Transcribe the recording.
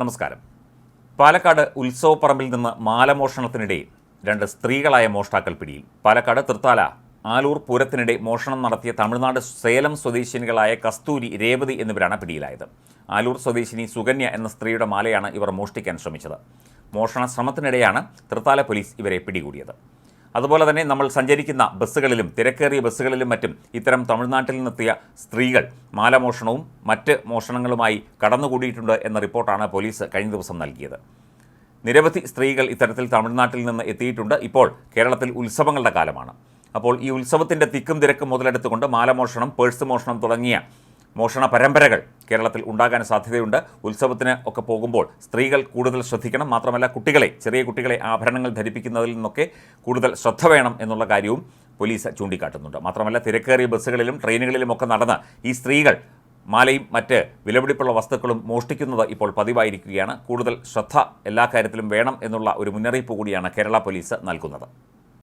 നമസ്കാരം. പാലക്കാട് ഉത്സവപ്പറമ്പിൽ നിന്ന് മാലമോഷണത്തിനിടെ രണ്ട് സ്ത്രീകളായ മോഷ്ടാക്കൾ പിടിയിൽ. പാലക്കാട് തൃത്താല ആലൂർ പൂരത്തിനിടെ മോഷണം നടത്തിയ തമിഴ്നാട് സേലം സ്വദേശിനികളായ കസ്തൂരി രേവതി എന്നിവരാണ് പിടിയിലായത്. ആലൂർ സ്വദേശിനി സുകന്യ എന്ന സ്ത്രീയുടെ മാലയാണ് ഇവർ മോഷ്ടിക്കാൻ ശ്രമിച്ചത്. മോഷണ ശ്രമത്തിനിടെയാണ് തൃത്താല പോലീസ് ഇവരെ പിടികൂടിയത്. അതുപോലെ തന്നെ നമ്മൾ സഞ്ചരിക്കുന്ന ബസ്സുകളിലും തിരക്കേറിയ ബസ്സുകളിലും മറ്റും ഇത്തരം തമിഴ്നാട്ടിൽ നിന്നെത്തിയ സ്ത്രീകൾ മാലമോഷണവും മറ്റ് മോഷണങ്ങളുമായി കടന്നുകൂടിയിട്ടുണ്ട് എന്ന റിപ്പോർട്ടാണ് പോലീസ് കഴിഞ്ഞ ദിവസം നൽകിയത്. നിരവധി സ്ത്രീകൾ ഇത്തരത്തിൽ തമിഴ്നാട്ടിൽ നിന്ന് എത്തിയിട്ടുണ്ട്. ഇപ്പോൾ കേരളത്തിൽ ഉത്സവങ്ങളുടെ കാലമാണ്. അപ്പോൾ ഈ ഉത്സവത്തിന്റെ തിക്കും തിരക്കും മുതലെടുത്തുകൊണ്ട് മാലമോഷണം പേഴ്സ് മോഷണം തുടങ്ങിയ മോഷണ പരമ്പരകൾ കേരളത്തിൽ ഉണ്ടാകാൻ സാധ്യതയുണ്ട്. ഉത്സവത്തിന് ഒക്കെ പോകുമ്പോൾ സ്ത്രീകൾ കൂടുതൽ ശ്രദ്ധിക്കണം. മാത്രമല്ല കുട്ടികളെ ചെറിയ കുട്ടികളെ ആഭരണങ്ങൾ ധരിപ്പിക്കുന്നതിൽ നിന്നൊക്കെ കൂടുതൽ ശ്രദ്ധ വേണം എന്നുള്ള കാര്യവും പോലീസ് ചൂണ്ടിക്കാട്ടുന്നുണ്ട്. മാത്രമല്ല തിരക്കേറിയ ബസ്സുകളിലും ട്രെയിനുകളിലും ഒക്കെ നടന്ന് ഈ സ്ത്രീകൾ മാലയും മറ്റ് വിലപിടിപ്പുള്ള വസ്തുക്കളും മോഷ്ടിക്കുന്നത് ഇപ്പോൾ പതിവായിരിക്കുകയാണ്. കൂടുതൽ ശ്രദ്ധ എല്ലാ കാര്യത്തിലും വേണം എന്നുള്ള ഒരു മുന്നറിയിപ്പ് കൂടിയാണ് കേരള പോലീസ് നൽകുന്നത്.